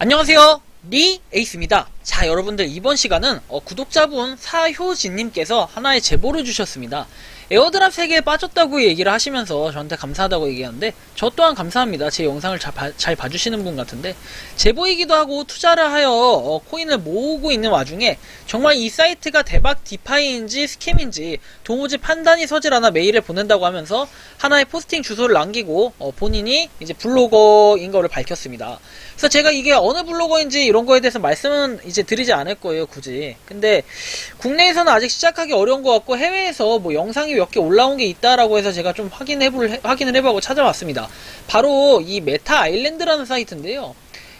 안녕하세요. 리 에이스입니다. 자, 여러분들 이번 시간은 어, 구독자분 사효진님께서 하나의 제보를 주셨습니다. 에어드랍 세계에 빠졌다고 얘기를 하시면서 저한테 감사하다고 얘기하는데 저 또한 감사합니다. 제 영상을 잘, 봐, 잘 봐주시는 분 같은데 제보이기도 하고 투자를 하여 어, 코인을 모으고 있는 와중에 정말 이 사이트가 대박 디파이인지 스캠인지 도무지 판단이 서질 않아 메일을 보낸다고 하면서 하나의 포스팅 주소를 남기고 어, 본인이 이제 블로거인 거를 밝혔습니다. 그래서 제가 이게 어느 블로거인지 이런 거에 대해서 말씀은 이제 드리지 않을 거예요, 굳이. 근데 국내에서는 아직 시작하기 어려운 것 같고 해외에서 뭐 영상이 몇 개 올라온 게 있다라고 해서 제가 좀 확인해 볼 확인을 해보고 찾아왔습니다. 바로 이 메타 아일랜드라는 사이트인데요.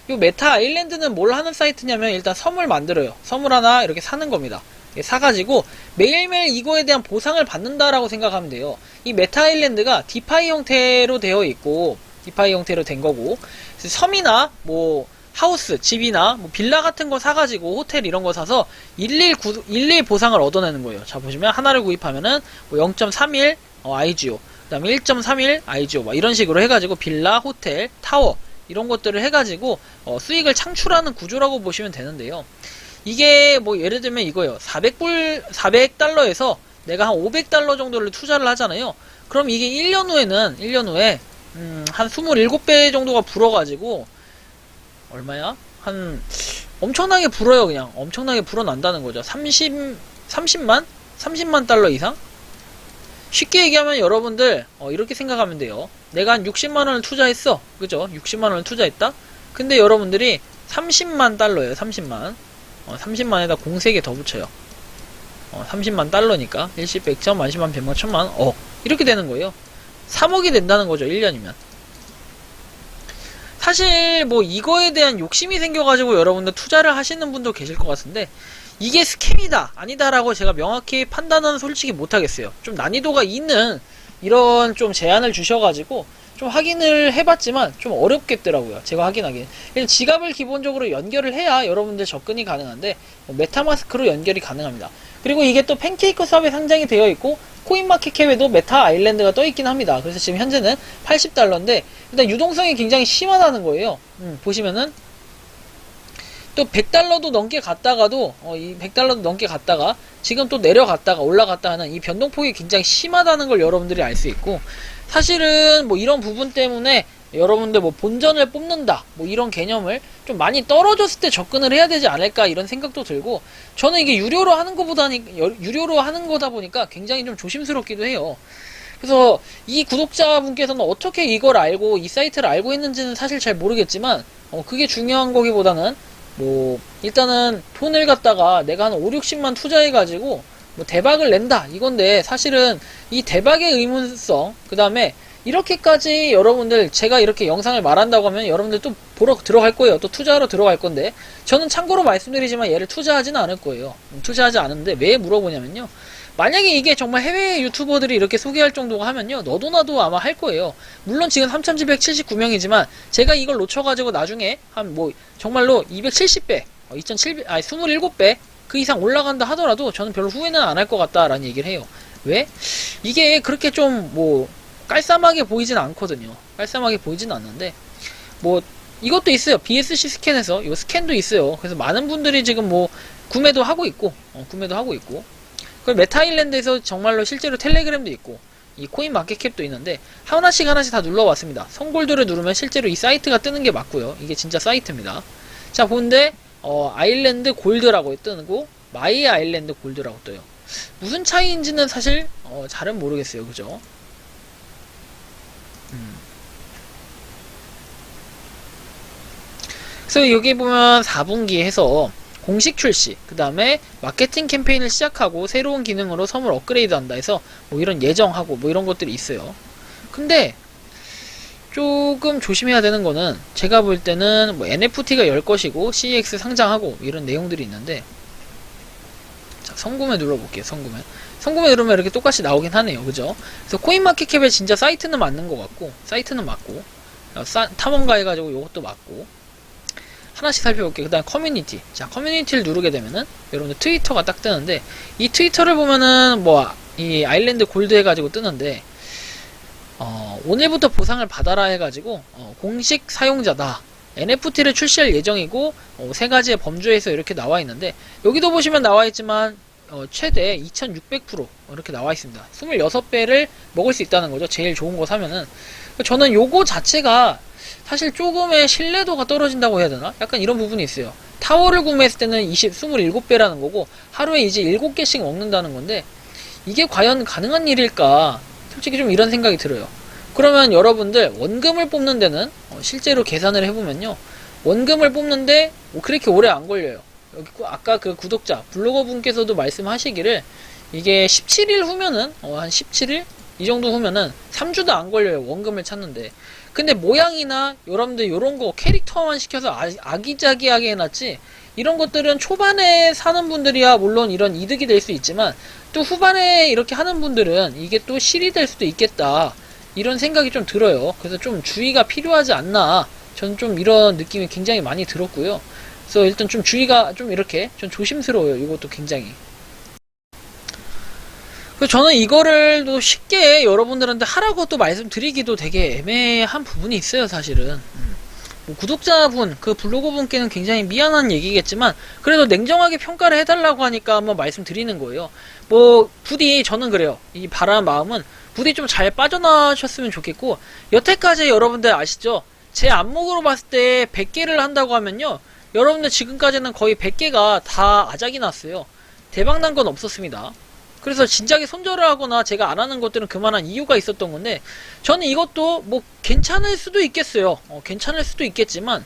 이 메타 아일랜드는 뭘 하는 사이트냐면 일단 섬을 만들어요. 섬을 하나 이렇게 사는 겁니다. 예, 사가지고 매일매일 이거에 대한 보상을 받는다라고 생각하면 돼요. 이 메타 아일랜드가 디파이 형태로 되어 있고 디파이 형태로 된 거고 섬이나 뭐 하우스, 집이나 뭐 빌라 같은 거 사가지고 호텔 이런 거 사서 11, 구, 11 보상을 얻어내는 거예요. 자 보시면 하나를 구입하면은 뭐 0.31 어, IGO, 그 다음에 1.31 IGO 막 이런 식으로 해가지고 빌라, 호텔, 타워 이런 것들을 해가지고 어, 수익을 창출하는 구조라고 보시면 되는데요. 이게 뭐 예를 들면 이거예요. 400불, 400달러에서 내가 한 500달러 정도를 투자를 하잖아요. 그럼 이게 1년 후에는 1년 후에 음, 한 27배 정도가 불어가지고 얼마야? 한 엄청나게 불어요 그냥 엄청나게 불어난다는 거죠 30, 30만? 30만 달러 이상? 쉽게 얘기하면 여러분들 어, 이렇게 생각하면 돼요 내가 한 60만원을 투자했어 그죠? 60만원을 투자했다? 근데 여러분들이 30만 달러예요 30만 어, 30만에다 공 3개 더 붙여요 어, 30만 달러니까 일시 100천, 만십만, 백만, 천만, 억 이렇게 되는 거예요 3억이 된다는 거죠 1년이면. 사실 뭐 이거에 대한 욕심이 생겨가지고 여러분들 투자를 하시는 분도 계실 것 같은데 이게 스캠이다 아니다라고 제가 명확히 판단은 솔직히 못하겠어요. 좀 난이도가 있는 이런 좀 제안을 주셔가지고 좀 확인을 해봤지만 좀 어렵겠더라고요 제가 확인하기엔. 일단 지갑을 기본적으로 연결을 해야 여러분들 접근이 가능한데 뭐 메타마스크로 연결이 가능합니다. 그리고 이게 또 팬케이크 수업에 상장이 되어 있고 코인마켓캡에도 메타 아일랜드가 떠 있긴 합니다. 그래서 지금 현재는 80달러인데 일단 유동성이 굉장히 심하다는 거예요. 음, 보시면은 또 100달러도 넘게 갔다가도 어, 이 100달러도 넘게 갔다가 지금 또 내려갔다가 올라갔다 하는 이 변동폭이 굉장히 심하다는 걸 여러분들이 알 수 있고 사실은 뭐 이런 부분 때문에 여러분들 뭐 본전을 뽑는다 뭐 이런 개념을 좀 많이 떨어졌을 때 접근을 해야 되지 않을까 이런 생각도 들고 저는 이게 유료로 하는 것보다는 유료로 하는 거다 보니까 굉장히 좀 조심스럽기도 해요. 그래서 이 구독자분께서는 어떻게 이걸 알고 이 사이트를 알고 있는지는 사실 잘 모르겠지만 어 그게 중요한 거기보다는 뭐 일단은 돈을 갖다가 내가 한 5, 60만 투자해 가지고 뭐 대박을 낸다 이건데 사실은 이 대박의 의문성 그 다음에 이렇게까지 여러분들 제가 이렇게 영상을 말한다고 하면 여러분들 또 보러 들어갈 거예요. 또 투자하러 들어갈 건데 저는 참고로 말씀드리지만 얘를 투자하지는 않을 거예요. 음, 투자하지 않은데 왜 물어보냐면요. 만약에 이게 정말 해외 유튜버들이 이렇게 소개할 정도가 하면요. 너도 나도 아마 할 거예요. 물론 지금 3,779명이지만 제가 이걸 놓쳐가지고 나중에 한 뭐 정말로 270배, 2,700, 아니 27배 그 이상 올라간다 하더라도 저는 별로 후회는 안 할 것 같다라는 얘기를 해요. 왜? 이게 그렇게 좀 뭐 깔쌈하게 보이진 않거든요. 깔쌈하게 보이진 않는데 뭐 이것도 있어요. BSC 스캔에서 이 스캔도 있어요. 그래서 많은 분들이 지금 뭐 구매도 하고 있고 어, 구매도 하고 있고 그리고 메타일랜드에서 정말로 실제로 텔레그램도 있고 이 코인 마켓캡도 있는데 하나씩 하나씩 다 눌러왔습니다. 성골드를 누르면 실제로 이 사이트가 뜨는 게 맞고요. 이게 진짜 사이트입니다. 자 본데 어, 아일랜드 골드라고 뜨고 마이 아일랜드 골드라고 떠요. 무슨 차이인지는 사실 어, 잘은 모르겠어요. 그죠? 그래서 여기 보면 4분기 해서 공식 출시, 그 다음에 마케팅 캠페인을 시작하고 새로운 기능으로 섬을 업그레이드 한다 해서 뭐 이런 예정하고 뭐 이런 것들이 있어요. 근데 조금 조심해야 되는 거는 제가 볼 때는 뭐 NFT가 열 것이고 CEX 상장하고 이런 내용들이 있는데 자, 성구매 눌러볼게요. 성구매. 성구매 누르면 이렇게 똑같이 나오긴 하네요. 그죠? 그래서 코인마켓캡에 진짜 사이트는 맞는 것 같고 사이트는 맞고 탐험가 해가지고 이것도 맞고 하나씩 살펴볼게요. 그 다음 커뮤니티. 자, 커뮤니티를 누르게 되면은 여러분들 트위터가 딱 뜨는데 이 트위터를 보면은 뭐 이 아일랜드 골드 해가지고 뜨는데 어, 오늘부터 보상을 받아라 해가지고 어, 공식 사용자다. NFT를 출시할 예정이고 어, 세 가지의 범주에서 이렇게 나와 있는데 여기도 보시면 나와 있지만 어, 최대 2600% 이렇게 나와 있습니다. 26배를 먹을 수 있다는 거죠. 제일 좋은 거 사면은 저는 요거 자체가 사실 조금의 신뢰도가 떨어진다고 해야 되나? 약간 이런 부분이 있어요. 타워를 구매했을 때는 20, 27배라는 거고 하루에 이제 7개씩 먹는다는 건데 이게 과연 가능한 일일까? 솔직히 좀 이런 생각이 들어요. 그러면 여러분들 원금을 뽑는 데는 어, 실제로 계산을 해보면요. 원금을 뽑는데 뭐 그렇게 오래 안 걸려요. 여기 구- 아까 그 구독자 블로거 분께서도 말씀하시기를 이게 17일 후면은 어, 한 17일 이 정도 후면은 3주도 안 걸려요. 원금을 찾는데. 근데 모양이나 여러분들 요런 거 캐릭터만 시켜서 아, 아기자기하게 해놨지? 이런 것들은 초반에 사는 분들이야 물론 이런 이득이 될 수 있지만 또 후반에 이렇게 하는 분들은 이게 또 실이 될 수도 있겠다. 이런 생각이 좀 들어요. 그래서 좀 주의가 필요하지 않나. 저는 좀 이런 느낌이 굉장히 많이 들었고요. 그래서 일단 좀 주의가 좀 이렇게 좀 조심스러워요 이것도 굉장히 저는 이거를 또 쉽게 여러분들한테 하라고 또 말씀드리기도 되게 애매한 부분이 있어요, 사실은. 음. 뭐 구독자분, 그 블로거 분께는 굉장히 미안한 얘기겠지만, 그래도 냉정하게 평가를 해달라고 하니까 한번 말씀드리는 거예요. 뭐, 부디, 저는 그래요. 이 바라는 마음은, 부디 좀 잘 빠져나셨으면 좋겠고, 여태까지 여러분들 아시죠? 제 안목으로 봤을 때 100개를 한다고 하면요, 여러분들 지금까지는 거의 100개가 다 아작이 났어요. 대박 난 건 없었습니다. 그래서 진작에 손절을 하거나 제가 안 하는 것들은 그만한 이유가 있었던 건데 저는 이것도 뭐 괜찮을 수도 있겠어요. 어, 괜찮을 수도 있겠지만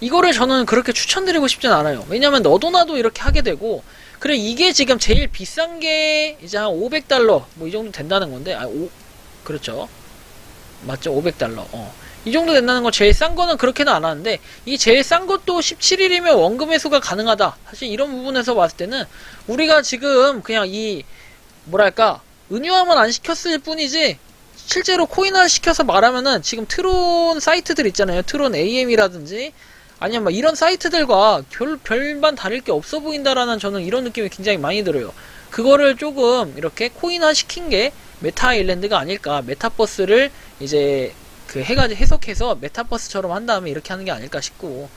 이거를 저는 그렇게 추천드리고 싶진 않아요. 왜냐면 너도 나도 이렇게 하게 되고 그래 이게 지금 제일 비싼 게 이제 한 500달러 뭐 이 정도 된다는 건데 아, 오, 그렇죠. 맞죠? 500달러. 어. 이 정도 된다는 건 제일 싼 거는 그렇게는 안 하는데 이 제일 싼 것도 17일이면 원금 회수가 가능하다. 사실 이런 부분에서 봤을 때는 우리가 지금 그냥 이 뭐랄까 은유함은 안 시켰을 뿐이지 실제로 코인화 시켜서 말하면은 지금 트론 사이트들 있잖아요. 트론 AM이라든지 아니면 막 이런 사이트들과 별, 별반 다를 게 없어 보인다라는 저는 이런 느낌이 굉장히 많이 들어요. 그거를 조금 이렇게 코인화 시킨 게 메타 아일랜드가 아닐까. 메타버스를 이제 그 해가지고 해석해서 메타버스처럼 한 다음에 이렇게 하는 게 아닐까 싶고.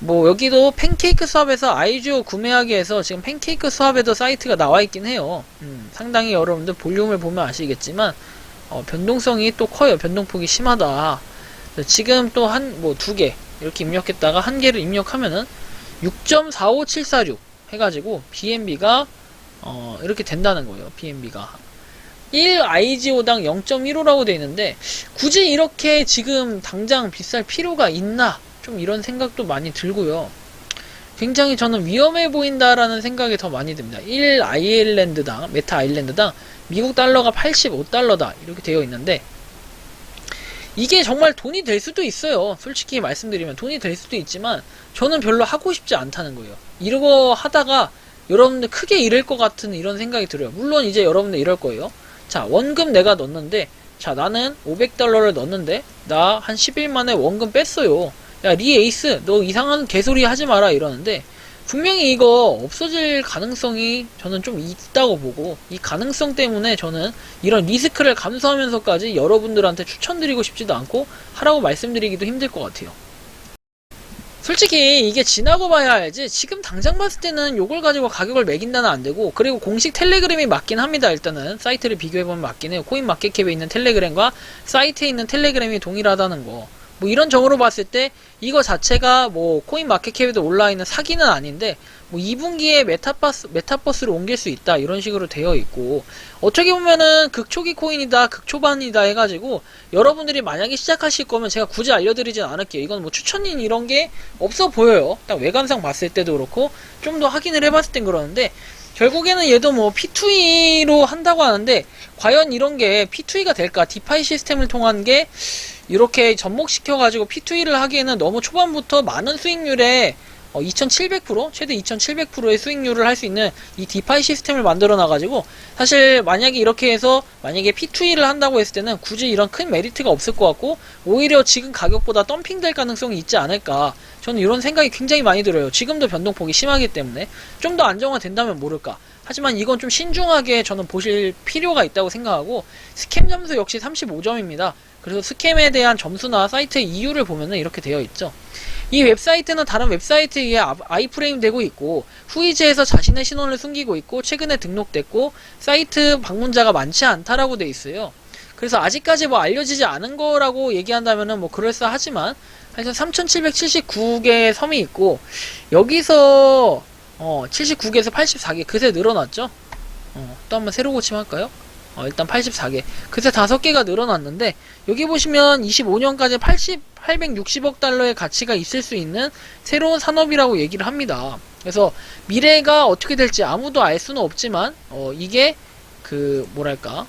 뭐 여기도 팬케이크 수합에서 아이주어 구매하기 위해서 지금 팬케이크 수합에도 사이트가 나와 있긴 해요. 음, 상당히 여러분들 볼륨을 보면 아시겠지만 어, 변동성이 또 커요. 변동폭이 심하다. 지금 또 한 뭐 두 개 이렇게 입력했다가 한 개를 입력하면은 6.45746 해가지고 BNB가 어, 이렇게 된다는 거예요. BNB가 1 IGO당 0.15라고 돼 있는데 굳이 이렇게 지금 당장 비쌀 필요가 있나? 좀 이런 생각도 많이 들고요. 굉장히 저는 위험해 보인다라는 생각이 더 많이 듭니다. 1 아일랜드당, 메타 아일랜드당 미국 달러가 85달러다. 이렇게 되어 있는데, 이게 정말 돈이 될 수도 있어요. 솔직히 말씀드리면 돈이 될 수도 있지만, 저는 별로 하고 싶지 않다는 거예요. 이러고 하다가 여러분들 크게 잃을 것 같은 이런 생각이 들어요. 물론 이제 여러분들 이럴 거예요. 자, 원금 내가 넣었는데, 자, 나는 500달러를 넣었는데, 나 한 10일 만에 원금 뺐어요. 야, 리 에이스, 너 이상한 개소리 하지 마라 이러는데, 분명히 이거 없어질 가능성이 저는 좀 있다고 보고, 이 가능성 때문에 저는 이런 리스크를 감수하면서까지 여러분들한테 추천드리고 싶지도 않고, 하라고 말씀드리기도 힘들 것 같아요. 솔직히 이게 지나고 봐야 알지? 지금 당장 봤을 때는 요걸 가지고 가격을 매긴다는 안 되고 그리고 공식 텔레그램이 맞긴 합니다 일단은. 사이트를 비교해보면 맞긴 해요. 코인 마켓캡에 있는 텔레그램과 사이트에 있는 텔레그램이 동일하다는 거 뭐 이런 점으로 봤을 때 이거 자체가 뭐 코인 마켓캡에도 올라 있는 사기는 아닌데 뭐 2분기에 메타버스 메타버스로 옮길 수 있다 이런 식으로 되어 있고 어떻게 보면은 극초기 코인이다 극초반이다 해가지고 여러분들이 만약에 시작하실 거면 제가 굳이 알려드리진 않을게요. 이건 뭐 추천인 이런 게 없어 보여요. 딱 외관상 봤을 때도 그렇고 좀 더 확인을 해봤을 땐 그러는데 결국에는 얘도 뭐 P2E로 한다고 하는데 과연 이런 게 P2E가 될까? 디파이 시스템을 통한 게 이렇게 접목시켜가지고 P2E를 하기에는 너무 초반부터 많은 수익률에 어, 2700% 최대 2700%의 수익률을 할 수 있는 이 디파이 시스템을 만들어 놔가지고 사실 만약에 이렇게 해서 만약에 P2E를 한다고 했을 때는 굳이 이런 큰 메리트가 없을 것 같고 오히려 지금 가격보다 덤핑될 가능성이 있지 않을까. 저는 이런 생각이 굉장히 많이 들어요. 지금도 변동폭이 심하기 때문에 좀 더 안정화된다면 모를까. 하지만 이건 좀 신중하게 저는 보실 필요가 있다고 생각하고 스캠 점수 역시 35점입니다. 그래서 스캠에 대한 점수나 사이트의 이유를 보면은 이렇게 되어 있죠. 이 웹사이트는 다른 웹사이트에 의해 아- 아이프레임 되고 있고 후이즈에서 자신의 신원을 숨기고 있고 최근에 등록됐고 사이트 방문자가 많지 않다라고 돼 있어요. 그래서 아직까지 뭐 알려지지 않은 거라고 얘기한다면은 뭐 그럴싸하지만 하여튼 3779개의 섬이 있고 여기서 어 79개에서 84개 그새 늘어났죠. 어, 또 한번 새로 고침할까요? 어, 일단 84개. 그새 5개가 늘어났는데, 여기 보시면 25년까지 80, 860억 달러의 가치가 있을 수 있는 새로운 산업이라고 얘기를 합니다. 그래서 미래가 어떻게 될지 아무도 알 수는 없지만, 어, 이게, 그, 뭐랄까,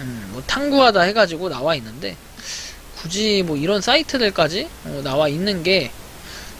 음, 뭐 탐구하다 해가지고 나와 있는데, 굳이 뭐 이런 사이트들까지 어, 나와 있는 게,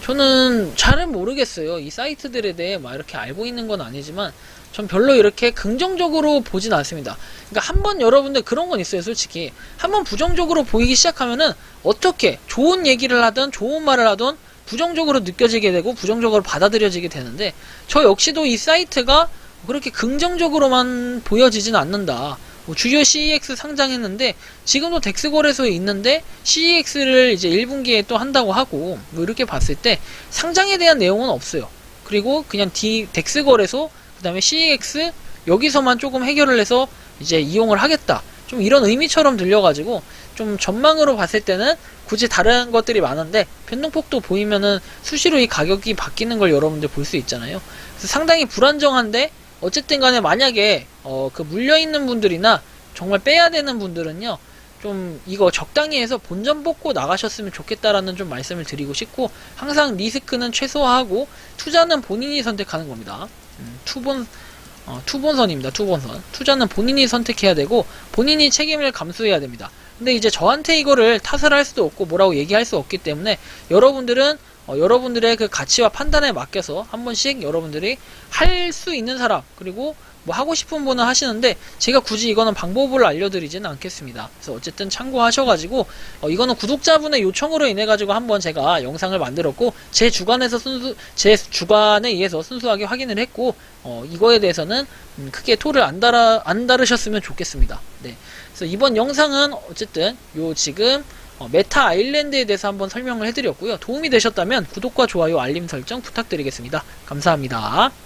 저는 잘은 모르겠어요. 이 사이트들에 대해 막 이렇게 알고 있는 건 아니지만, 전 별로 이렇게 긍정적으로 보진 않습니다. 그러니까 한 번 여러분들 그런 건 있어요, 솔직히. 한 번 부정적으로 보이기 시작하면은 어떻게 좋은 얘기를 하든 좋은 말을 하든 부정적으로 느껴지게 되고 부정적으로 받아들여지게 되는데 저 역시도 이 사이트가 그렇게 긍정적으로만 보여지진 않는다. 뭐 주요 CEX 상장했는데 지금도 덱스 거래소에 있는데 CEX를 이제 1분기에 또 한다고 하고 뭐 이렇게 봤을 때 상장에 대한 내용은 없어요. 그리고 그냥 D 덱스 거래소 그 다음에 CEX 여기서만 조금 해결을 해서 이제 이용을 하겠다. 좀 이런 의미처럼 들려가지고 좀 전망으로 봤을 때는 굳이 다른 것들이 많은데 변동폭도 보이면은 수시로 이 가격이 바뀌는 걸 여러분들 볼 수 있잖아요. 그래서 상당히 불안정한데 어쨌든 간에 만약에 어 그 물려 있는 분들이나 정말 빼야 되는 분들은요. 좀 이거 적당히 해서 본전 뽑고 나가셨으면 좋겠다라는 좀 말씀을 드리고 싶고 항상 리스크는 최소화하고 투자는 본인이 선택하는 겁니다. 음, 투본 어, 투본선입니다. 투본선. 투자는 본인이 선택해야 되고 본인이 책임을 감수해야 됩니다. 근데 이제 저한테 이거를 탓을 할 수도 없고 뭐라고 얘기할 수 없기 때문에 여러분들은 어, 여러분들의 그 가치와 판단에 맡겨서 한 번씩 여러분들이 할 수 있는 사람 그리고 뭐 하고 싶은 분은 하시는데 제가 굳이 이거는 방법을 알려드리지는 않겠습니다. 그래서 어쨌든 참고하셔가지고 어, 이거는 구독자분의 요청으로 인해 가지고 한번 제가 영상을 만들었고 제 주관에서 순수 제 주관에 의해서 순수하게 확인을 했고 어, 이거에 대해서는 음, 크게 토를 안 달아 안 다르셨으면 좋겠습니다. 네. 그래서 이번 영상은 어쨌든 요 지금 어, 메타 아일랜드에 대해서 한번 설명을 해드렸고요. 도움이 되셨다면 구독과 좋아요, 알림 설정 부탁드리겠습니다. 감사합니다.